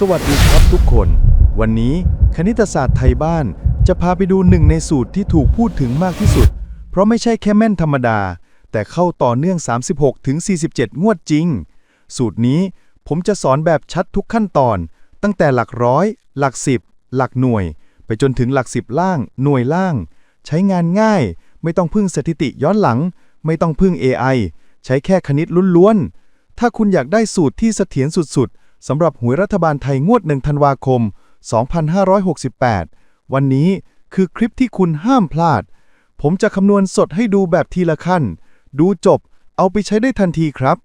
สวัสดีครับทุกคน วันนี้คณิตศาสตร์ไทยบ้าน จะพาไปดูหนึ่งในสูตรที่ถูกพูดถึงมากที่สุด เพราะไม่ใช่แค่แม่นธรรมดา แต่เข้าต่อเนื่อง 36 ถึง 47 งวดจริง สูตรนี้ผมจะสอนแบบชัดทุกขั้นตอน ตั้งแต่หลักร้อย หลักสิบ หลักหน่วย ไปจนถึงหลักสิบล่าง หน่วยล่าง ใช้งานง่าย ไม่ต้องพึ่งสถิติย้อนหลัง ไม่ต้องพึ่ง AI ใช้แค่คณิตล้วนๆถ้าคุณอยากได้สูตรที่เสถียรสุดๆ สำหรับหวยรัฐบาลไทยงวด1ธันวาคม 2568 วันนี้คือคลิปที่คุณห้ามพลาด ผมจะคำนวณสดให้ดูแบบทีละขั้น ดูจบเอาไปใช้ได้ทันทีครับ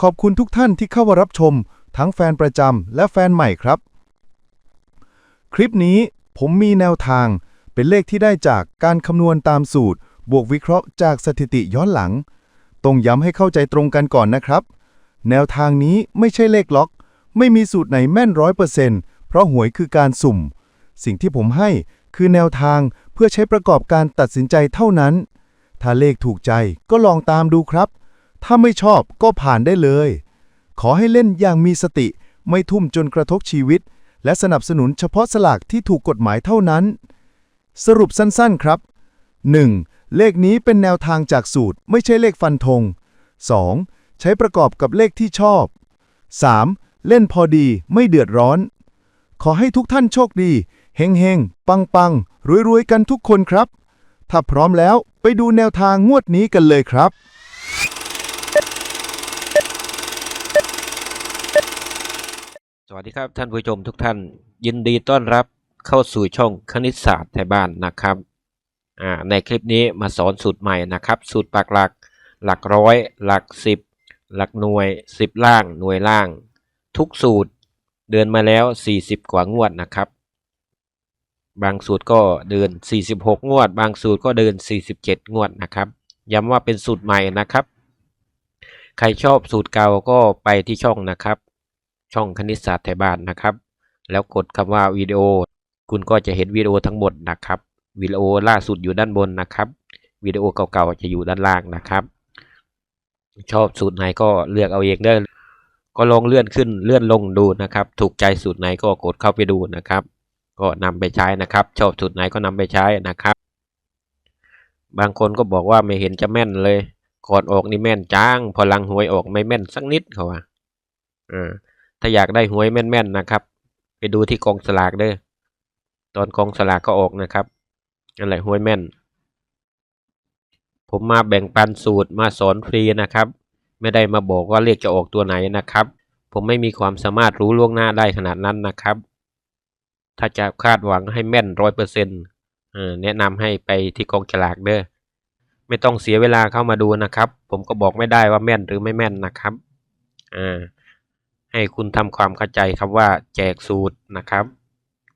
ขอบคุณทุกท่านที่เข้ามารับชม ทั้งแฟนประจำและแฟนใหม่ครับ คลิปนี้ผมมีแนวทาง เป็นเลขที่ได้จากการคำนวณตามสูตร บวกวิเคราะห์จากสถิติย้อนหลัง ต้องย้ำให้เข้าใจตรงกันก่อนนะครับ แนวทางนี้ไม่ใช่เลขล็อก ไม่มีสูตรไหนแม่นร้อยเปอร์เซ็นต์เพราะหวยคือการสุ่ม สิ่งที่ผมให้คือแนวทางเพื่อใช้ประกอบการตัดสินใจเท่านั้น ถ้าเลขถูกใจก็ลองตามดูครับ ถ้าไม่ชอบก็ผ่านได้เลย ขอให้เล่นอย่างมีสติ ไม่ทุ่มจนกระทบชีวิต และสนับสนุนเฉพาะสลากที่ถูกกฎหมายเท่านั้น สรุปสั้นๆครับ 1. เลขนี้เป็นแนวทางจากสูตรไม่ใช่เลขฟันธง 2. ใช้ประกอบกับเลขที่ชอบ 3. เล่นพอดีไม่เดือดร้อน ขอให้ทุกท่านโชคดี เฮงเฮงปังปังรวยรวยๆ กันทุกคนครับ ถ้าพร้อมแล้วไปดูแนวทางงวดนี้กันเลยครับ สวัสดีครับท่านผู้ชมทุกท่าน ยินดีต้อนรับเข้าสู่ช่องคณิตศาสตร์ไทยบ้านนะครับอ่าในคลิปนี้มาสอนสูตรใหม่นะครับ สูตรปักหลัก หลักร้อย หลักสิบหลักหน่วยสิบล่างหน่วยล่าง ทุกสูตรเดินมาแล้ว 40 กว่างวดนะครับ บางสูตรก็เดิน 46 งวด บางสูตรก็เดิน 47 งวดนะครับ ย้ำว่าเป็นสูตรใหม่นะครับ ใครชอบสูตรเก่าก็ไปที่ช่องนะครับ ช่องคณิตศาสตร์ไทยบ้านนะครับ แล้วกดคำว่าวิดีโอ คุณก็จะเห็นวิดีโอทั้งหมดนะครับ วิดีโอล่าสุดอยู่ด้านบนนะครับ วิดีโอเก่าๆจะอยู่ด้านล่างนะครับ ชอบสูตรไหนก็เลือกเอาเองได้ ก็ลองเลื่อนขึ้นเลื่อนลงดูนะครับ ถูกใจสูตรไหนก็กดเข้าไปดูนะครับ ก็นำไปใช้นะครับ ชอบสูตรไหนก็นำไปใช้นะครับ บางคนก็บอกว่าไม่เห็นจะแม่นเลยก่อนออกนี่แม่นจ้าง พอลังหวยออกไม่แม่นสักนิดเขาว่าอ่าถ้าอยากได้หวยแม่นๆนะครับ ไปดูที่กองสลากเด้อตอนกองสลากก็ออกนะครับนั่นแหละหวยแม่น ผมมาแบ่งปันสูตรมาสอนฟรีนะครับ ไม่ได้มาบอกว่าเลขจะออกตัวไหนนะครับ ผมไม่มีความสามารถรู้ล่วงหน้าได้ขนาดนั้นนะครับ ถ้าจะคาดหวังให้แม่นร้อยเปอร์เซ็นต์แนะนำให้ไปที่กองฉลากเด้อไม่ต้องเสียเวลาเข้ามาดูนะครับ ผมก็บอกไม่ได้ว่าแม่นหรือไม่แม่นนะครับอ่าให้คุณทำความเข้าใจครับว่าแจกสูตรนะครับ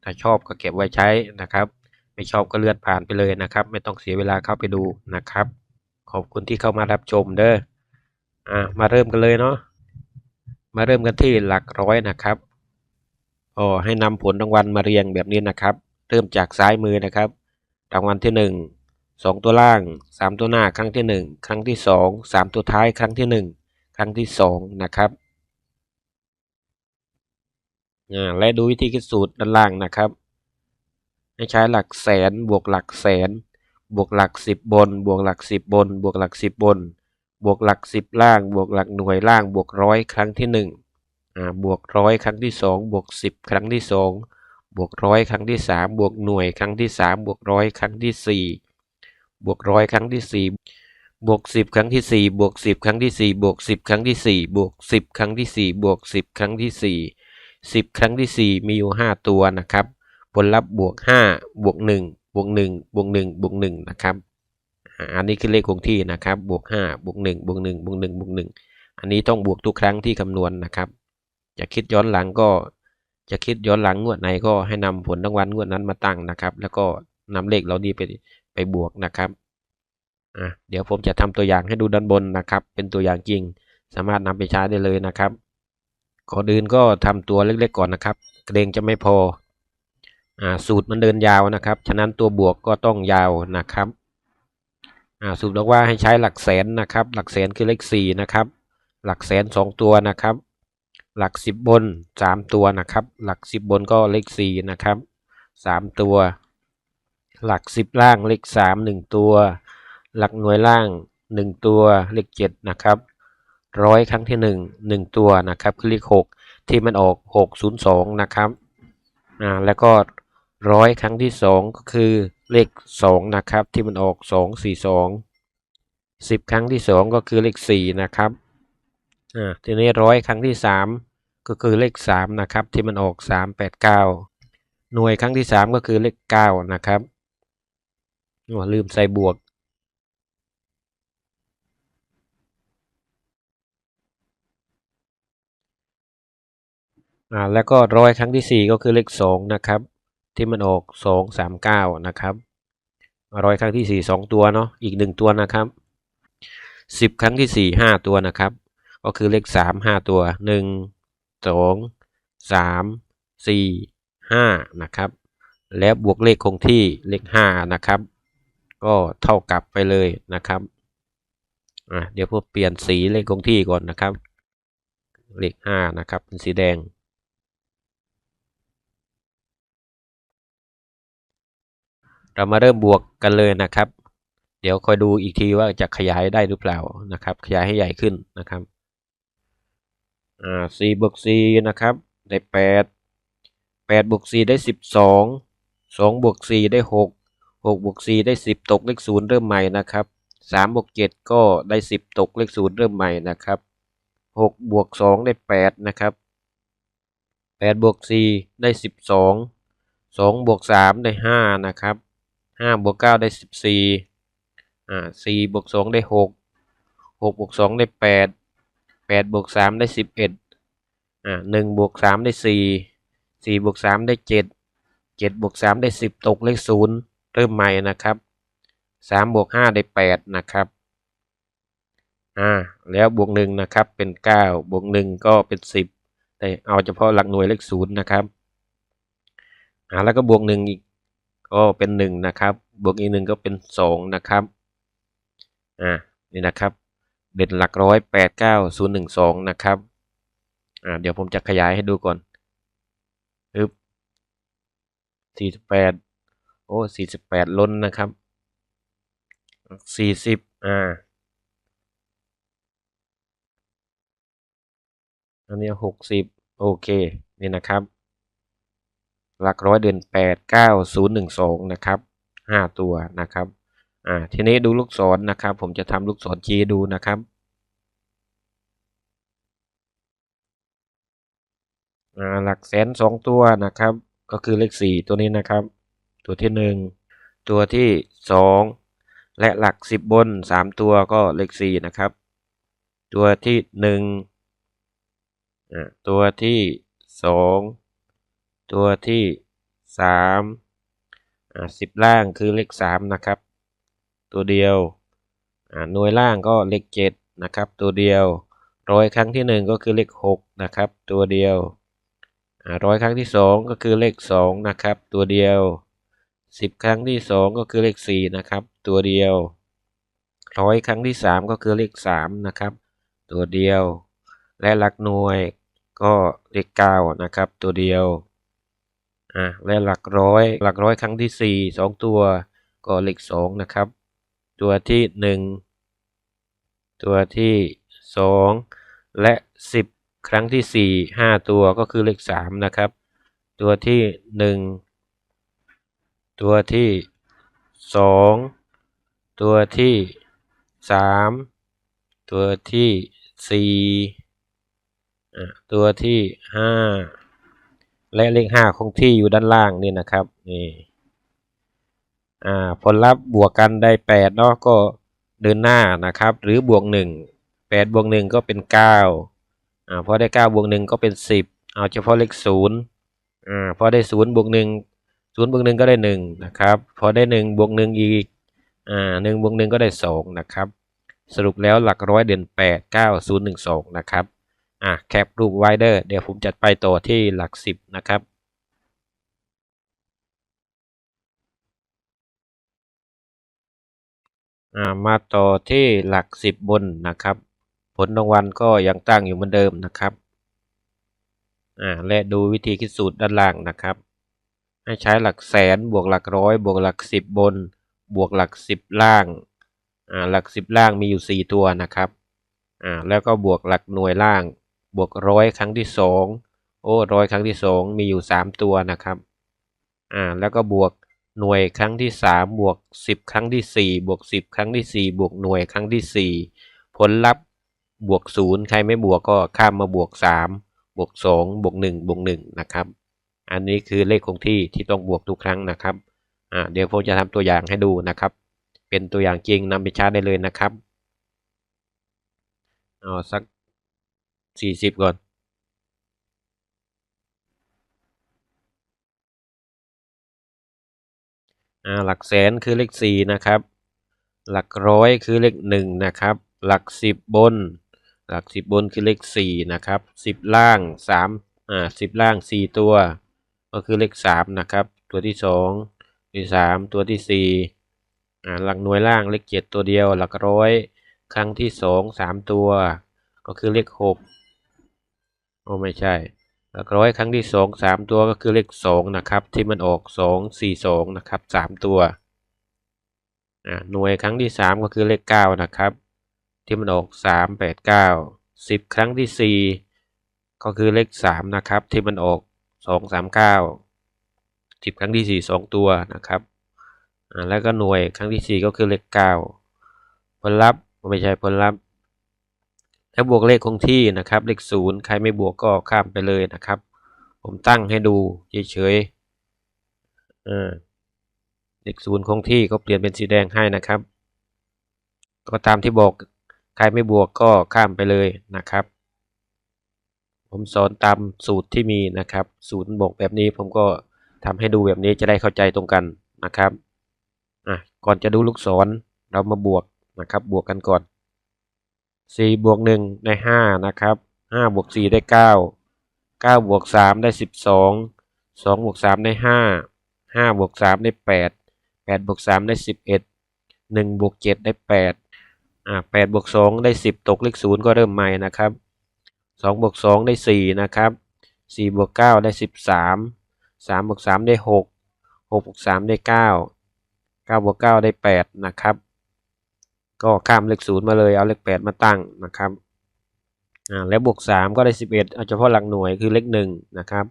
ถ้าชอบก็เก็บไว้ใช้นะครับ ไม่ชอบก็เลื่อนผ่านไปเลยนะครับ ไม่ต้องเสียเวลาเข้าไปดูนะครับ ขอบคุณที่เข้ามารับชมเด้อ อ่ามาเริ่มกันเลยเนาะมาเริ่มกันที่หลักร้อยนะครับอ๋อให้นำผลรางวัลมาเรียงแบบนี้นะครับ เริ่มจากซ้ายมือนะครับ รางวัลที่หนึ่งสองตัวล่างสามตัวหน้าครั้งที่หนึ่งครั้งที่สองสามตัวท้ายครั้งที่หนึ่งครั้งที่สองนะครับอ่าและดูวิธีคิดสูตรด้านล่างนะครับ ให้ใช้หลักแสนบวกหลักแสน บวกหลักสิบบน บวกหลักสิบบน บวกหลักสิบบน บวกหลักสิบล่าง บวกหลักหน่วยล่าง บวกร้อยครั้งที่หนึ่งอ่าบวกร้อยครั้งที่สองบวกสิบครั้งที่สองบวกร้อยครั้งที่สามบวกหน่วยครั้งที่สามบวกร้อยครั้งที่สี่บวกร้อยครั้งที่สี่บวกสิบครั้งที่สี่บวกสิบครั้งที่สี่บวกสิบครั้งที่สี่บวกสิบครั้งที่สี่บวกสิบครั้งที่สี่สิบครั้งที่สี่มีอยู่ห้าตัวนะครับ ผลลัพธ์บวกห้าบวกหนึ่งบวกหนึ่งบวกหนึ่งบวกหนึ่งนะครับ อันนี้คือเลขคงที่นะครับ บวกห้าบวกหนึ่งบวกหนึ่งบวกหนึ่งบวกหนึ่งอันนี้ต้องบวกทุกครั้งที่คำนวณนะครับ จะคิดย้อนหลังก็จะคิดย้อนหลังงวดไหนก็ให้นำผลรางวัลงวดนั้นมาตั้งนะครับ แล้วก็นำเลขเหล่านี้ไปไปบวกนะครับอะเดี๋ยวผมจะทำตัวอย่างให้ดูด้านบนนะครับ เป็นตัวอย่างจริง สามารถนำไปใช้ได้เลยนะครับก่อนอื่นก็ทำตัวเล็กๆก่อนนะครับ เกรงจะไม่พออ่าสูตรมันเดินยาวนะครับ ฉะนั้นตัวบวกก็ต้องยาวนะครับ สูตรบอกว่าให้ใช้หลักแสนนะครับ หลักแสนคือเลขสี่นะครับ หลักแสนสองตัวนะครับ หลักสิบบนสามตัวนะครับ หลักสิบบนก็เลขสี่นะครับสามตัว หลักสิบล่างเลขสามหนึ่งตัว หลักหน่วยล่างหนึ่งตัวเลขเจ็ดนะครับร้อยครั้งที่หนึ่งหนึ่งตัวนะครับคือเลขหกที่มันออกหกศูนย์สองนะครับอ่าแล้วก็ร้อยครั้งที่สองก็คือ เลขสองนะครับ ที่มันออกสองสี่สองสิบครั้งที่สองก็คือเลขสี่นะครับอ่าทีนี้ร้อยครั้งที่สามก็คือเลขสามนะครับ ที่มันออกสามแปดเก้าหน่วยครั้งที่สามก็คือเลขเก้านะครับอ๋อลืมใส่บวกอ่าแล้วก็ร้อยครั้งที่สี่ก็คือเลขสองนะครับ ที่มันออกสองสามเก้านะครับร้อยครั้งที่สี่สองตัวเนาะอีกหนึ่งตัวนะครับสิบครั้งที่สี่ห้าตัวนะครับ ก็คือเลขสามห้าตัวหนึ่งสองสามสี่ห้านะครับ แล้วบวกเลขคงที่เลขห้านะครับ ก็เท่ากับไปเลยนะครับอะเดี๋ยวพวกเปลี่ยนสีเลขคงที่ก่อนนะครับ เลขห้านะครับเป็นสีแดง เรามาเริ่มบวกกันเลยนะครับ เดี๋ยวคอยดูอีกทีว่าจะขยายได้หรือเปล่านะครับ ขยายให้ใหญ่ขึ้นนะครับอ่าสี่บวกสี่นะครับ ได้แปดแปดบวกสี่ได้สิบสองสองบวกสี่ได้หกหกบวกสี่ได้สิบตกเลขศูนย์เริ่มใหม่นะครับสามบวกเจ็ดก็ได้สิบตกเลขศูนย์เริ่มใหม่นะครับหกบวกสองได้แปดนะครับแปดบวกสี่ได้สิบสองสองบวกสามได้ห้านะครับ ห้าบวกเก้าได้สิบสี่อ่าสี่บวกสองได้หกหกบวกสองได้แปดแปดบวกสามได้สิบเอ็ดอ่าหนึ่งบวกสามได้สี่สี่บวกสามได้เจ็ดเจ็ดบวกสามได้สิบตกเลขศูนย์เริ่มใหม่นะครับสามบวกห้าได้แปดนะครับอ่าแล้วบวกหนึ่งนะครับเป็นเก้าบวกหนึ่งก็เป็นสิบแต่เอาเฉพาะหลักหน่วยเลขศูนย์นะครับอ่าแล้วก็บวกหนึ่งอีก ก็เป็นหนึ่งนะครับ บวกอีกหนึ่งก็เป็นสองนะครับ อ่า นี่นะครับ เด่นหลักร้อยแปดเก้าศูนย์หนึ่งสองนะครับ อ่า เดี๋ยวผมจะขยายให้ดูก่อนปึ๊บสี่สิบแปดโอ้สี่สิบแปดล้นนะครับสี่สิบอ่า อันนี้หกสิบโอเค นี่นะครับ หลักร้อยเดือนแปดเก้าศูนย์หนึ่งสองนะครับห้าตัวนะครับอ่าทีนี้ดูลูกศรนะครับ ผมจะทำลูกศรชี้ดูนะครับอ่าหลักแสนสองตัวนะครับ ก็คือเลขสี่ตัวนี้นะครับ ตัวที่หนึ่งตัวที่สองและหลักสิบบนสามตัวก็เลขสี่นะครับ ตัวที่หนึ่งอ่าตัวที่สอง ตัวที่สามอ่าสิบล่างคือเลขสามนะครับ ตัวเดียวอ่าหน่วยล่างก็เลขเจ็ดนะครับ ตัวเดียวร้อยครั้งที่หนึ่งก็คือเลขหกนะครับ ตัวเดียวร้อยครั้งที่สองก็คือเลขสองนะครับ ตัวเดียวสิบครั้งที่สองก็คือเลขสี่นะครับ ตัวเดียวร้อยครั้งที่สามก็คือเลขสามนะครับ ตัวเดียว และหลักหน่วยก็เลขเก้านะครับ ตัวเดียว อ่าและหลักร้อยหลักร้อยครั้งที่สี่สองตัวก็เลขสองนะครับ ตัวที่หนึ่งตัวที่สองและสิบครั้งที่สี่ห้าตัวก็คือเลขสามนะครับ ตัวที่หนึ่งตัวที่สองตัวที่สามตัวที่สี่ตัวที่ห้า และเลขห้าคงที่อยู่ด้านล่างนี่นะครับนี่อ่าผลลัพธ์บวกกันได้แปดเนาะก็เดินหน้านะครับ หรือบวกหนึ่งแปดบวกหนึ่งก็เป็นเก้าอ่าพอได้เก้าบวกหนึ่งก็เป็นสิบเอาเฉพาะเลขศูนย์อ่าพอได้ศูนย์บวกหนึ่งศูนย์บวกหนึ่งก็ได้หนึ่งนะครับพอได้หนึ่งบวกหนึ่งอีกอ่าหนึ่งบวกหนึ่งก็ได้สองนะครับ สรุปแล้วหลักร้อยเด่นแปดเก้าศูนย์หนึ่งสองนะครับ อะแคปรูปไวเดอร์เดี๋ยวผมจัดไปต่อที่หลักสิบนะครับอ่ามาต่อที่หลักสิบบนนะครับ ผลรางวัลก็ยังตั้งอยู่เหมือนเดิมนะครับอ่าและดูวิธีคิดสูตรด้านล่างนะครับ ให้ใช้หลักแสนบวกหลักร้อยบวกหลักสิบบน บวกหลักสิบล่างอ่าหลักสิบล่างมีอยู่สี่ตัวนะครับอ่าแล้วก็บวกหลักหน่วยล่าง บวกร้อยครั้งที่สองโอ้ร้อยครั้งที่สองมีอยู่สามตัวนะครับอ่าแล้วก็บวกหน่วยครั้งที่สามบวกสิบครั้งที่สี่บวกสิบครั้งที่สี่บวกหน่วยครั้งที่สี่ผลลัพธ์บวกศูนย์ใครไม่บวกก็ข้ามมาบวกสามบวกสองบวกหนึ่งบวกหนึ่งนะครับ อันนี้คือเลขคงที่ที่ต้องบวกทุกครั้งนะครับอ่าเดี๋ยวผมจะทำตัวอย่างให้ดูนะครับ เป็นตัวอย่างจริงนำไปใช้ได้เลยนะครับเอาสัก สี่สิบก่อนอ่าหลักแสนคือเลขสี่นะครับ หลักร้อยคือเลขหนึ่งนะครับ หลักสิบบน หลักสิบบนคือเลขสี่นะครับสิบล่างสามอ่าสิบล่างสี่ตัว ก็คือเลขสามนะครับ ตัวที่สองที่สามตัวที่สี่อ่าหลักหน่วยล่างเลขเจ็ดตัวเดียว หลักร้อยครั้งที่สองสามตัว ก็คือเลขหก โอ้ไม่ใช่หลักร้อยครั้งที่สองสามตัวก็คือเลขสองนะครับ ที่มันออกสองสี่สองนะครับสามตัวหน่วยครั้งที่สามก็คือเลขเก้านะครับ ที่มันออกสามแปดเก้าสิบครั้งที่สี่ก็คือเลขสามนะครับ ที่มันออกสองสามเก้าสิบครั้งที่สี่สองตัวนะครับแล้วก็หน่วยครั้งที่สี่ก็คือเลขเก้าผลลัพธ์ไม่ใช่ผลลัพธ์ ถ้าบวกเลขคงที่นะครับ เลขศูนย์ใครไม่บวกก็ข้ามไปเลยนะครับ ผมตั้งให้ดูเฉยๆเลขศูนย์คงที่ก็เปลี่ยนเป็นสีแดงให้นะครับ ก็ตามที่บอกใครไม่บวกก็ข้ามไปเลยนะครับ ผมสอนตามสูตรที่มีนะครับสูตรบอกแบบนี้ผมก็ทำให้ดูแบบนี้จะได้เข้าใจตรงกันนะครับอะก่อนจะดูลูกศรเรามาบวกนะครับ บวกกันก่อน สี่บวกหนึ่งได้ห้านะครับห้าบวกสี่ได้เก้าเก้าบวกสามได้สิบสองสองบวกสามได้ห้าห้าบวกสามได้แปดแปดบวกสามได้สิบเอ็ดหนึ่งบวกเจ็ดได้แปดอ่าแปดบวกสองได้สิบตกเลขศูนย์ก็เริ่มใหม่นะครับสองบวกสองได้สี่นะครับสี่บวกเก้าได้สิบสามสามบวกสามได้หกหกบวกสามได้เก้าเก้าบวกเก้าได้แปดนะครับ ก็ข้ามเลขศูนย์มาเลยเอาเลขแปดมาตั้งนะครับอ่าแล้วบวกสามก็ได้สิบเอ็ดเอาเฉพาะหลักหน่วยคือเลขหนึ่งนะครับ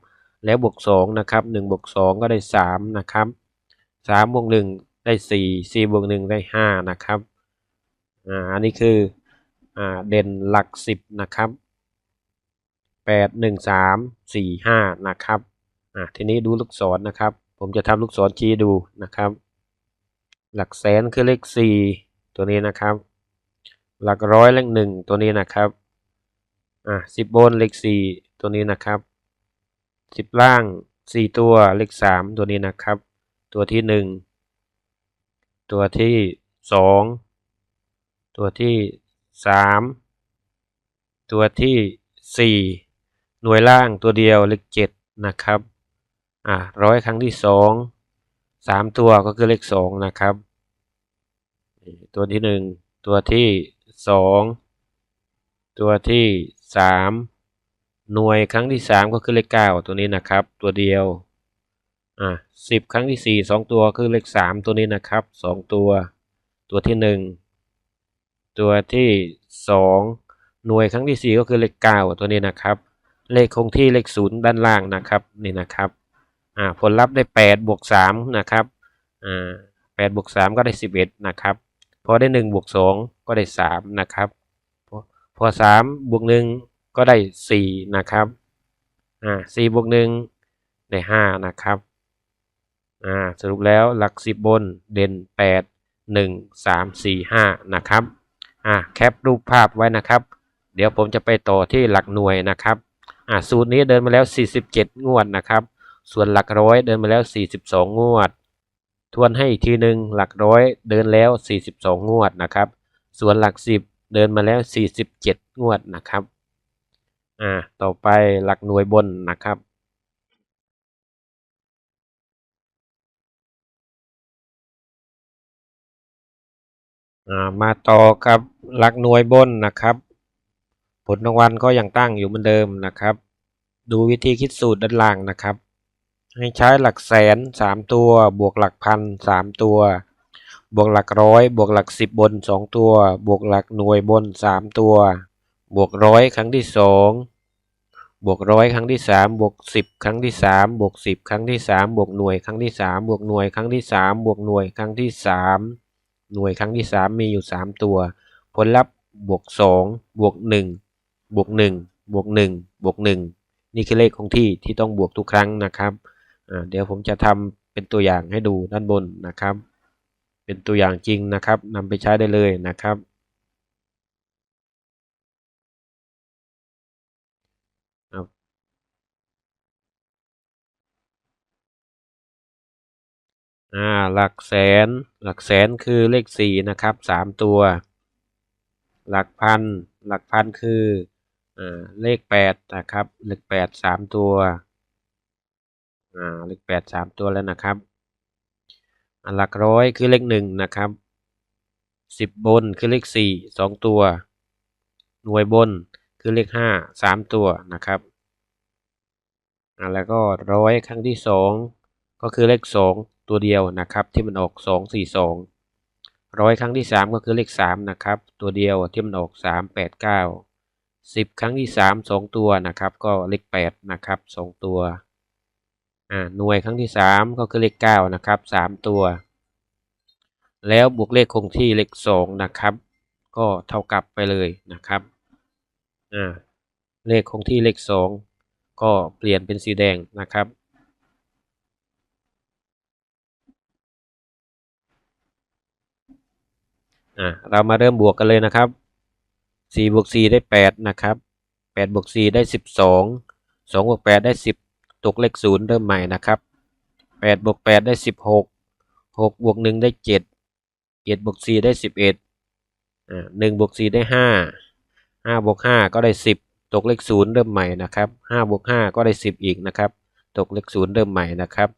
แล้วบวกสองนะครับหนึ่งบวกสองก็ได้สามนะครับสามบวกหนึ่งได้สี่สี่บวกหนึ่งได้ห้านะครับอ่าอันนี้คืออ่าเด่นหลักสิบนะครับแปดหนึ่งสามสี่ห้านะครับอ่าทีนี้ดูลูกศรนะครับ ผมจะทำลูกศรชี้ดูนะครับ หลักแสนคือเลขสี่ ตัวนี้นะครับ หลักร้อยเลขหนึ่งตัวนี้นะครับอ่าสิบบนเลขสี่ตัวนี้นะครับสิบล่างสี่ตัวเลขสามตัวนี้นะครับ ตัวที่หนึ่งตัวที่สองตัวที่สามตัวที่สี่หน่วยล่างตัวเดียวเลขเจ็ดนะครับอ่าร้อยครั้งที่สองสามตัวก็คือเลขสองนะครับ ตัวที่หนึ่งตัวที่สองตัวที่สามหน่วยครั้งที่สามก็คือเลขเก้าตัวนี้นะครับ ตัวเดียวอ่าสิบครั้งที่สี่สองตัวคือเลขสามตัวนี้นะครับสองตัว ตัวที่หนึ่งตัวที่สองหน่วยครั้งที่สี่ก็คือเลขเก้าตัวนี้นะครับ เลขคงที่เลขศูนย์ด้านล่างนะครับนี่นะครับอ่าผลลัพธ์ได้แปดบวกสามนะครับอ่าแปดบวกสามก็ได้สิบเอ็ดนะครับ พอได้หนึ่งบวกสองก็ได้สามนะครับพอพอสามบวกหนึ่งก็ได้สี่นะครับอ่าสี่บวกหนึ่งได้ห้านะครับอ่าสรุปแล้วหลักสิบบนเด่นแปดหนึ่งสามสี่ห้านะครับอ่าแคปรูปภาพไว้นะครับ เดี๋ยวผมจะไปต่อที่หลักหน่วยนะครับอ่าสูตรนี้เดินมาแล้ว 47 งวดนะครับ ส่วนหลักร้อยเดินมาแล้ว 42 งวด ทวนให้อีกทีหนึ่งหลักร้อยเดินแล้ว 42 งวดนะครับ ส่วนหลักสิบเดินมาแล้ว 47 งวดนะครับอ่าต่อไปหลักหน่วยบนนะครับอ่ามาต่อกับหลักหน่วยบนนะครับ ผลรางวัลก็ยังตั้งอยู่เหมือนเดิมนะครับ ดูวิธีคิดสูตรด้านล่างนะครับ ให้ใช้หลักแสนสามตัว บวกหลักพันสามตัว บวกหลักร้อย บวกหลักสิบบนสองตัว บวกหลักหน่วยบนสามตัว บวกร้อยครั้งที่สองบวกร้อยครั้งที่สามบวกสิบครั้งที่สามบวกสิบครั้งที่สามบวกหน่วยครั้งที่สามบวกหน่วยครั้งที่สามบวกหน่วยครั้งที่สามหน่วยครั้งที่สามมีอยู่สามตัว ผลลัพธ์บวกสองบวกหนึ่งบวกหนึ่งบวกหนึ่งบวกหนึ่งนี่คือเลขคงที่ที่ต้องบวกทุกครั้งนะครับ เดี๋ยวผมจะทำเป็นตัวอย่างให้ดูด้านบนนะครับ เป็นตัวอย่างจริงนะครับนำไปใช้ได้เลยนะครับหลักแสน หลักแสนคือเลขสี่นะครับสามตัว หลักพัน หลักพันคืออเลขแปดนะครับ เลขแปดสามตัว อ่าเลขแปดสามตัวแล้วนะครับอ่าหลักร้อยคือเลขหนึ่งนะครับสิบบนคือเลขสี่สองตัว หน่วยบนคือเลขห้าสามตัวนะครับอ่าแล้วก็ร้อยครั้งที่สองก็คือเลขสองตัวเดียวนะครับ ที่มันออกสองสี่สองร้อยครั้งที่สามก็คือเลขสามนะครับ ตัวเดียวที่มันออกสามแปดเก้าสิบครั้งที่สามสองตัวนะครับ ก็เลขแปดนะครับสองตัว อ่าหน่วยครั้งที่สามก็คือเลขเก้านะครับสามตัว แล้วบวกเลขคงที่เลขสองนะครับ ก็เท่ากับไปเลยนะครับอ่าเลขคงที่เลขสองก็เปลี่ยนเป็นสีแดงนะครับอะเรามาเริ่มบวกกันเลยนะครับสี่บวกสี่ได้แปดนะครับแปดบวกสี่ได้สิบสองสองบวกแปดได้สิบ ตกเลขศูนย์เริ่มใหม่นะครับแปดบวกแปดได้สิบหกหกบวกหนึ่งได้เจ็ดเจ็ดบวกสี่ได้สิบเอ็ดอ่าหนึ่งบวกสี่ได้ห้าห้าบวกห้าก็ได้สิบตกเลขศูนย์เริ่มใหม่นะครับห้าบวกห้าก็ได้สิบอีกนะครับ ตกเลขศูนย์เริ่มใหม่นะครับ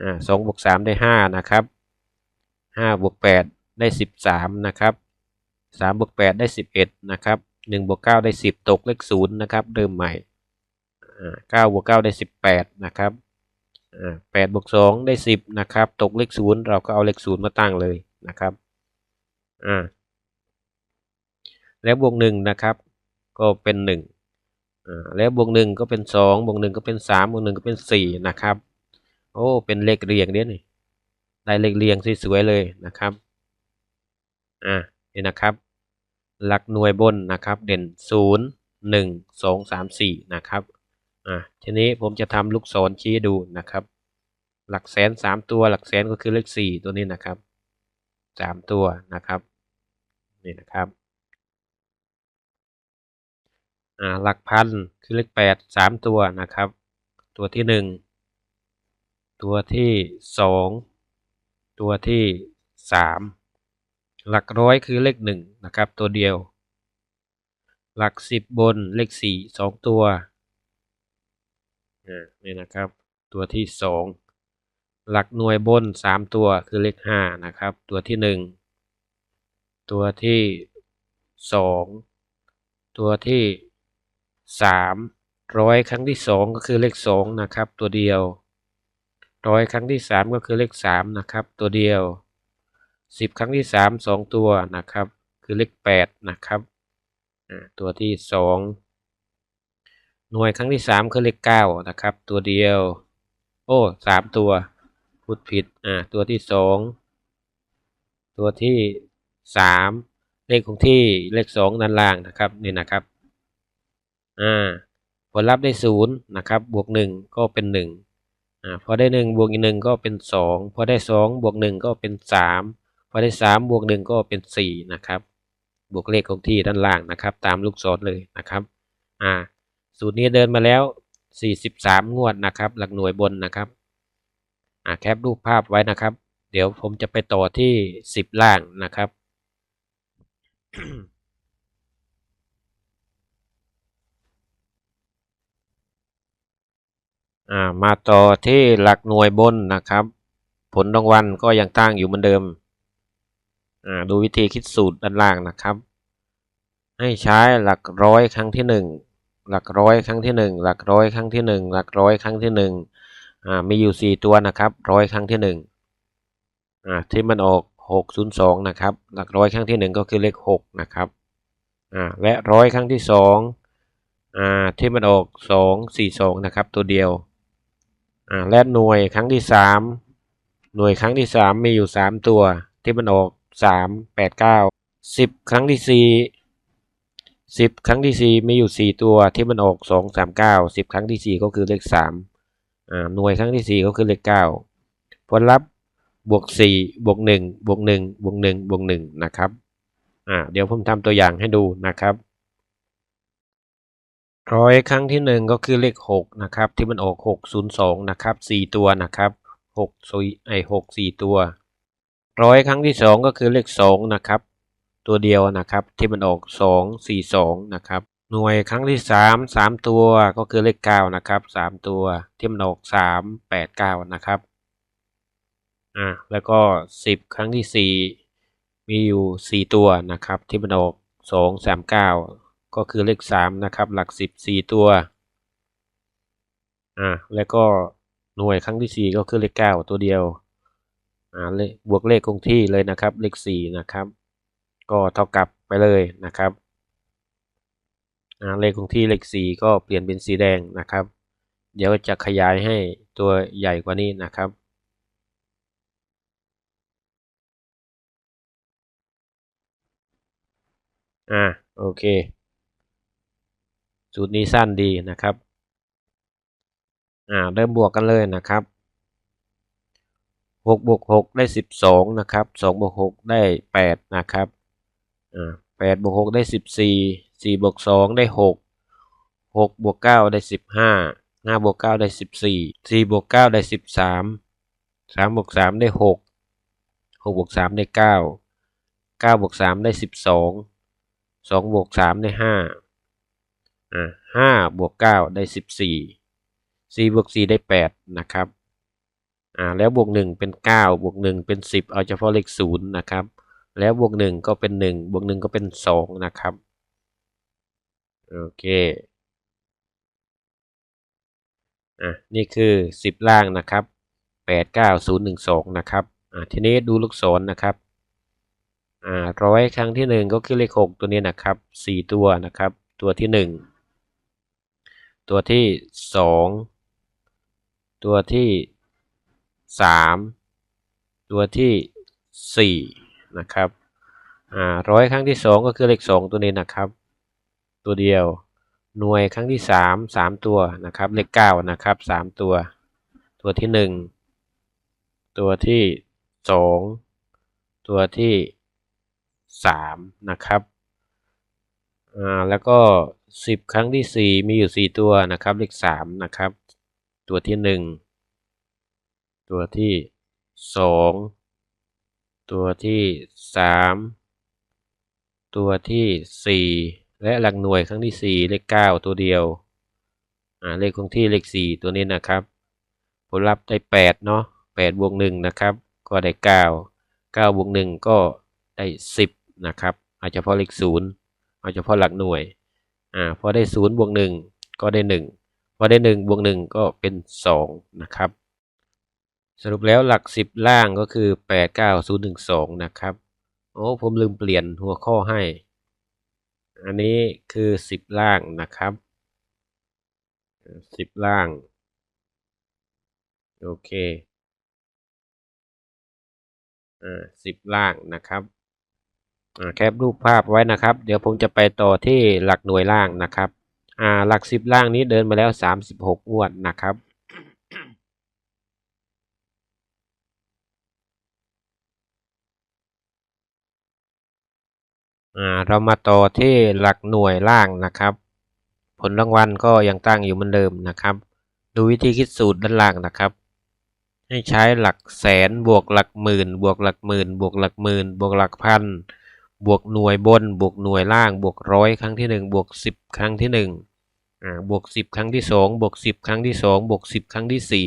อ่าสองบวกสามได้ห้านะครับห้าบวกแปดได้สิบสามนะครับสามบวกแปดได้สิบเอ็ดนะครับหนึ่งบวกเก้าได้สิบตกเลขศูนย์นะครับ เริ่มใหม่ เก้าบวกเก้าได้สิบแปดนะครับแปดบวกสองได้สิบนะครับ ตกเลขศูนย์เราก็เอาเลขศูนย์มาตั้งเลยนะครับอ่าแล้วบวกหนึ่งนะครับ ก็เป็นหนึ่งอ่าแล้วบวกหนึ่งก็เป็นสองบวกหนึ่งก็เป็นสามบวกหนึ่งก็เป็นสี่นะครับโอ้เป็นเลขเรียงเนี้ยนี่ได้เลขเรียงสวยๆเลยนะครับอ่านี่นะครับ หลักหน่วยบนนะครับ เด่นศูนย์หนึ่งสองสามสี่นะครับ ทีนี้ผมจะทำลูกศรชี้ดูนะครับ หลักแสนสามตัวหลักแสนก็คือเลขสี่ตัวนี้นะครับสามตัวนะครับนี่นะครับหลักพันคือเลขแปดสามตัวนะครับ ตัวที่หนึ่งตัวที่สองตัวที่สามหลักร้อยคือเลขหนึ่งนะครับ ตัวเดียว หลักสิบบนเลขสี่สองตัว นี่นะครับ ตัวที่สองหลักหน่วยบนสามตัวคือเลขห้านะครับ ตัวที่หนึ่งตัวที่สองตัวที่สามร้อยครั้งที่สองก็คือเลขสองนะครับ ตัวเดียว ร้อยครั้งที่สามก็คือเลขสามนะครับ ตัวเดียวสิบครั้งที่สามสองตัวนะครับ คือเลขแปดนะครับตัวที่สอง หน่วยครั้งที่สามคือเลขเก้านะครับ ตัวเดียว โอ้สามตัว พูดผิด อ่า ตัวที่สองตัวที่สามเลขของที่เลขสองด้านล่างนะครับนี่นะครับ อ่า ผลลัพธ์ได้ศูนย์นะครับ บวกหนึ่งก็เป็นหนึ่งอ่า พอได้หนึ่งบวกอีกหนึ่งก็เป็นสองพอได้สองบวกหนึ่งก็เป็นสามพอได้สามบวกหนึ่งก็เป็นสี่นะครับ บวกเลขของที่ด้านล่างนะครับ ตามลูกศรเลยนะครับ อ่า สูตรนี้เดินมาแล้ว 43 งวดนะครับ หลักหน่วยบนนะครับอ่าแคปรูปภาพไว้นะครับ เดี๋ยวผมจะไปต่อที่ 10 ล่างนะครับมาต่อที่หลักหน่วยบนนะครับ ผลรางวัลก็ยังตั้งอยู่เหมือนเดิม ดูวิธีคิดสูตรด้านล่างนะครับ ให้ใช้หลักร้อยครั้งที่หนึ่ง หลักร้อยครั้งที่หนึ่งหลักร้อยครั้งที่หนึ่งหลักร้อยครั้งที่หนึ่งอ่ามีอยู่สี่ตัวนะครับร้อยครั้งที่หนึ่งอ่าที่มันออกหกศูนย์สองนะครับ หลักร้อยครั้งที่หนึ่งก็คือเลขหกนะครับอ่าและร้อยครั้งที่สองอ่าที่มันออกสองสี่สองนะครับ ตัวเดียวอ่าและหน่วยครั้งที่สามหน่วยครั้งที่สามมีอยู่สามตัวที่มันออกสามแปดเก้าสิบครั้งที่สี่ สิบครั้งที่สี่มีอยู่สี่ตัวที่มันออกสองสามเก้าสิบครั้งที่สี่ก็คือเลขสามอ่าหน่วยครั้งที่สี่ก็คือเลขเก้าผลลัพธ์บวกสี่บวกหนึ่งบวกหนึ่งบวกหนึ่งบวกหนึ่งนะครับอ่าเดี๋ยวผมทำตัวอย่างให้ดูนะครับร้อยครั้งที่หนึ่งก็คือเลขหกนะครับ ที่มันออกหกศูนย์สองนะครับสี่ตัวนะครับหกไอหกสี่ตัวร้อยครั้งที่สองก็คือเลขสองนะครับ ตัวเดียวนะครับ ที่มันออกสองสี่สองนะครับ หน่วยครั้งที่สามสามตัวก็คือเลขเก้านะครับสามตัวที่มันออกสามแปดเก้านะครับ อ่าแล้วก็สิบครั้งที่สี่มีอยู่สี่ตัวนะครับ ที่มันออกสองสามเก้าก็คือเลขสามนะครับ หลักสิบสี่ตัว อ่าแล้วก็หน่วยครั้งที่สี่ก็คือเลขเก้าตัวเดียว อ่าเลขบวกเลขคงที่เลยนะครับ เลขสี่นะครับ ก็เท่ากับไปเลยนะครับเลขคงที่เลขสีก็เปลี่ยนเป็นสีแดงนะครับ เดี๋ยวจะขยายให้ตัวใหญ่กว่านี้นะครับอ่าโอเค สูตรนี้สั้นดีนะครับอ่าเริ่มบวกกันเลยนะครับหกบวกหกได้สิบสองนะครับสองบวกหกได้แปดนะครับ แปดบวกหกได้สิบสี่สี่บวกสองได้หกหกบวกเก้าได้สิบห้าห้าบวกเก้าได้สิบสี่สี่บวกเก้าได้สิบสามสามบวกสามได้หกหกบวกสามได้เก้าเก้าบวกสามได้สิบสองสองบวกสามได้ห้าอ่าห้าบวกเก้าได้สิบสี่สี่บวกสี่ได้แปดนะครับอ่าแล้วบวกหนึ่งเป็นเก้าบวกหนึ่งเป็นสิบเอาเฉพาะเลขศูนย์นะครับ แล้วบวกหนึ่งก็เป็นหนึ่งบวกหนึ่งก็เป็นสองนะครับ โอเคอะนี่คือสิบล่างนะครับแปดเก้าศูนย์หนึ่งสองนะครับอะทีนี้ดูลูกศรนะครับอ่าร้อยครั้งที่หนึ่งก็คือเลขหกตัวนี้นะครับสี่ตัวนะครับ ตัวที่หนึ่งตัวที่สองตัวที่สามตัวที่สี่ นะครับอ่าร้อยครั้งที่สองก็คือเลขสองตัวนี้นะครับ ตัวเดียว หน่วยครั้งที่สามสามตัวนะครับ เลขเก้านะครับสามตัว ตัวที่หนึ่งตัวที่สองตัวที่สามนะครับอ่าแล้วก็สิบครั้งที่สี่มีอยู่สี่ตัวนะครับ เลขสามนะครับ ตัวที่หนึ่งตัวที่สอง ตัวที่สามตัวที่สี่และหลักหน่วยครั้งที่สี่เลขเก้าตัวเดียวเลขคงที่เลขสี่ตัวนี้นะครับ ผลลัพธ์ได้แปดเนาะแปดบวกหนึ่งนะครับ ก็ได้เก้าเก้าบวกหนึ่งก็ได้สิบนะครับเอาเฉพาะเลขศูนย์เอาเฉพาะหลักหน่วยอ่าพอได้ศูนย์บวกหนึ่งก็ได้หนึ่งพอได้หนึ่งบวกหนึ่งก็เป็นสองนะครับ สรุปแล้วหลักสิบล่างก็คือแปดเก้าศูนย์หนึ่งสองนะครับ โอ้ผมลืมเปลี่ยนหัวข้อให้ อันนี้คือสิบล่างนะครับสิบล่าง โอเค อ่าสิบล่างนะครับ อ่าแคปรูปภาพไว้นะครับ เดี๋ยวผมจะไปต่อที่หลักหน่วยล่างนะครับ อ่าหลักสิบล่างนี้เดินมาแล้วสามสิบหกงวดนะครับ อ่าเรามาต่อที่หลักหน่วยล่างนะครับ ผลรางวัลก็ยังตั้งอยู่เหมือนเดิมนะครับ ดูวิธีคิดสูตรด้านล่างนะครับ ให้ใช้หลักแสนบวกหลักหมื่น บวกหลักหมื่น บวกหลักหมื่น บวกหลักพัน บวกหน่วยบน บวกหน่วยล่าง บวกร้อยครั้งที่หนึ่งบวกสิบครั้งที่หนึ่งบวกสิบครั้งที่สองบวกสิบครั้งที่สองบวกสิบครั้งที่สี่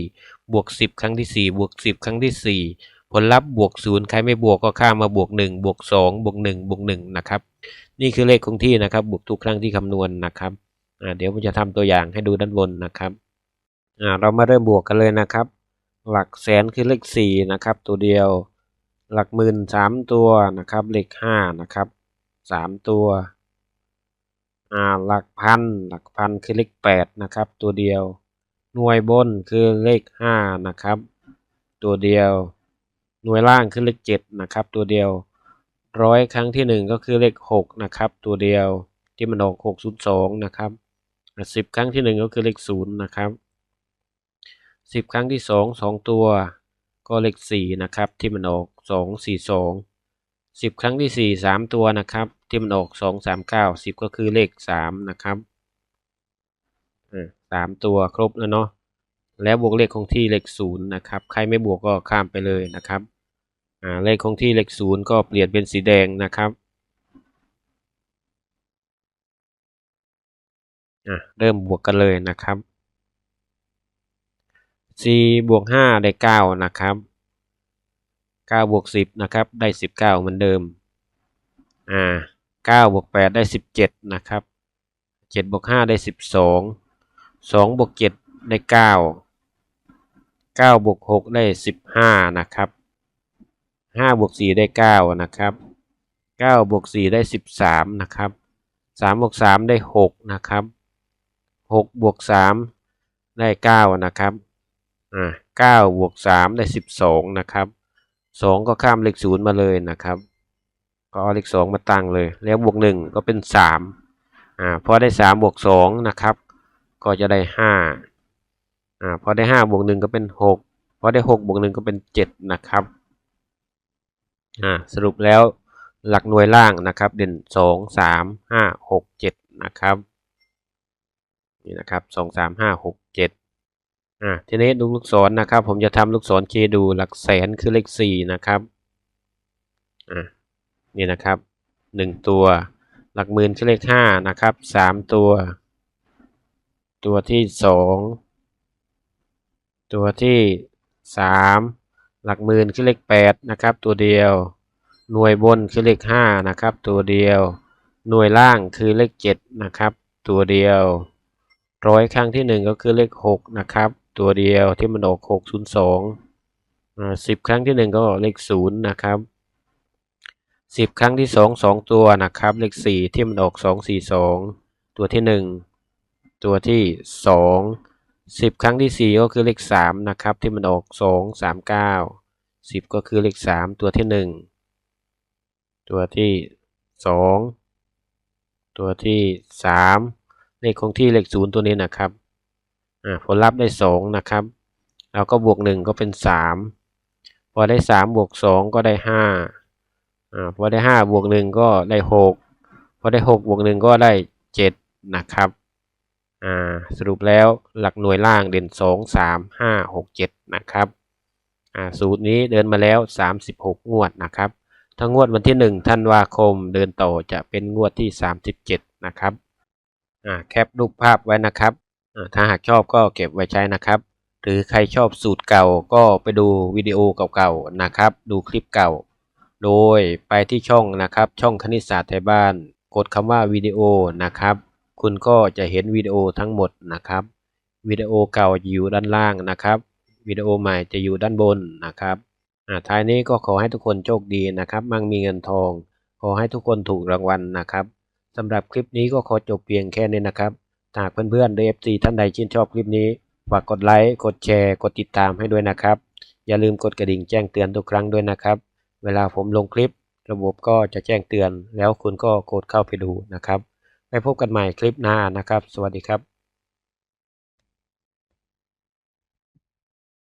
บวกสิบครั้งที่สี่บวกสิบครั้งที่สี่ ผลลัพธ์บวกศูนย์ใครไม่บวกก็ข้ามมาบวกหนึ่งบวกสองบวกหนึ่งบวกหนึ่งนะครับ นี่คือเลขคงที่นะครับ บวกทุกครั้งที่คำนวณนะครับเดี๋ยวผมจะทำตัวอย่างให้ดูด้านบนนะครับเรามาเริ่มบวกกันเลยนะครับ หลักแสนคือเลขสี่นะครับ ตัวเดียว หลักหมื่นสามตัวนะครับ เลขห้านะครับสามตัวหลักพันหลักพันคือเลขแปดนะครับ ตัวเดียว หน่วยบนคือเลขห้านะครับ ตัวเดียว หน่วยล่างคือเลขเจ็ดนะครับตัวเดียวร้อยครั้งที่หนึ่งก็คือเลขหกนะครับตัวเดียวที่มันออกหกศูนย์สองนะครับสิบครั้งที่หนึ่งก็คือเลขศูนย์นะครับสิบครั้งที่สองสองตัวก็เลขสี่นะครับที่มันออกสองสี่สองสิบครั้งที่สี่สามตัวนะครับที่มันออกสองสามเก้าสิบก็คือเลขสามนะครับสามตัวครบแล้วเนาะแล้วบวกเลขคงที่เลขศูนย์นะครับ ใครไม่บวกก็ข้ามไปเลยนะครับ เลขคงที่เลขศูนย์ก็เปลี่ยนเป็นสีแดงนะครับเริ่มบวกกันเลยนะครับสี่บวกห้าได้เก้านะครับเก้าบวกสิบนะครับ ได้สิบเก้าเหมือนเดิม อ่าเก้าบวกแปดได้สิบเจ็ดนะครับเจ็ดบวกห้าได้สิบสองสองบวกเจ็ดได้เก้าเก้าบวกหกได้สิบห้านะครับ ห้าบวกสี่ได้เก้านะครับเก้าบวกสี่ได้สิบสามนะครับสามบวกสามได้หกนะครับหกบวกสามได้เก้านะครับอ่าเก้าบวกสามได้สิบสองนะครับสองก็ข้ามเลขศูนย์มาเลยนะครับก็เอาเลขสองมาตั้งเลย แล้วบวกหนึ่งก็เป็นสามอ่าพอได้สามบวกสองนะครับ ก็จะได้ห้าอ่าพอได้ห้าบวกหนึ่งก็เป็นหกพอได้หกบวกหนึ่งก็เป็นเจ็ดนะครับ อ่าสรุปแล้วหลักหน่วยล่างนะครับ เด่นสองสามห้าหกเจ็ดนะครับนี่นะครับสองสามห้าหกเจ็ดอ่าทีนี้ดูลูกศรนะครับ ผมจะทำลูกศรชี้ดูหลักแสนคือเลขสี่นะครับอ่านี่นะครับหนึ่งตัวหลักหมื่นคือเลขห้านะครับสามตัว ตัวที่สองตัวที่สาม หลักหมื่นคือเลขแปดนะครับตัวเดียว หน่วยบนคือเลขห้านะครับตัวเดียว หน่วยล่างคือเลขเจ็ดนะครับตัวเดียวร้อยครั้งที่หนึ่งก็คือเลขหกนะครับตัวเดียวที่มันออกหกศูนย์สองสิบครั้งที่หนึ่งก็เลขศูนย์นะครับสิบครั้งที่สองสองตัวนะครับเลขสี่ที่มันออกสองสี่สองตัวที่หนึ่งตัวที่สอง สิบครั้งที่สี่ก็คือเลขสามนะครับ ที่มันออกสองสามเก้าสิบก็คือเลขสามตัวที่หนึ่งตัวที่สองตัวที่สามเลขคงที่เลขศูนย์ตัวนี้นะครับอ่าผลลัพธ์ได้สองนะครับแล้วก็บวกหนึ่งก็เป็นสามพอได้สามบวกสองก็ได้ห้าอ่าพอได้ห้าบวกหนึ่งก็ได้หกพอได้หกบวกหนึ่งก็ได้เจ็ดนะครับ อ่าสรุปแล้วหลักหน่วยล่างเด่นสองสามห้าหกเจ็ดนะครับอ่าสูตรนี้เดินมาแล้วสามสิบหกงวดนะครับถ้างวดวันที่หนึ่งธันวาคมเดินต่อจะเป็นงวดที่สามสิบเจ็ดนะครับอ่าแคปรูปภาพไว้นะครับอ่าถ้าหากชอบก็เก็บไว้ใช้นะครับหรือใครชอบสูตรเก่าก็ไปดูวิดีโอเก่าๆนะครับ ดูคลิปเก่า โดยไปที่ช่องนะครับ ช่องคณิตศาสตร์ไทยบ้าน กดคำว่าวิดีโอนะครับ คุณก็จะเห็นวิดีโอทั้งหมดนะครับ วิดีโอเก่าอยู่ด้านล่างนะครับ วิดีโอใหม่จะอยู่ด้านบนนะครับท้ายนี้ก็ขอให้ทุกคนโชคดีนะครับ มั่งมีเงินทอง ขอให้ทุกคนถูกรางวัลนะครับสำหรับคลิปนี้ก็ขอจบเพียงแค่นี้นะครับหากเพื่อนๆ DFC ท่านใดชื่นชอบคลิปนี้ฝากกดไลค์ กดแชร์ กดติดตามให้ด้วยนะครับ อย่าลืมกดกระดิ่งแจ้งเตือนทุกครั้งด้วยนะครับ เวลาผมลงคลิประบบก็จะแจ้งเตือน แล้วคุณก็กดเข้าไปดูนะครับ ไปพบกันใหม่คลิปหน้านะครับ สวัสดีครับ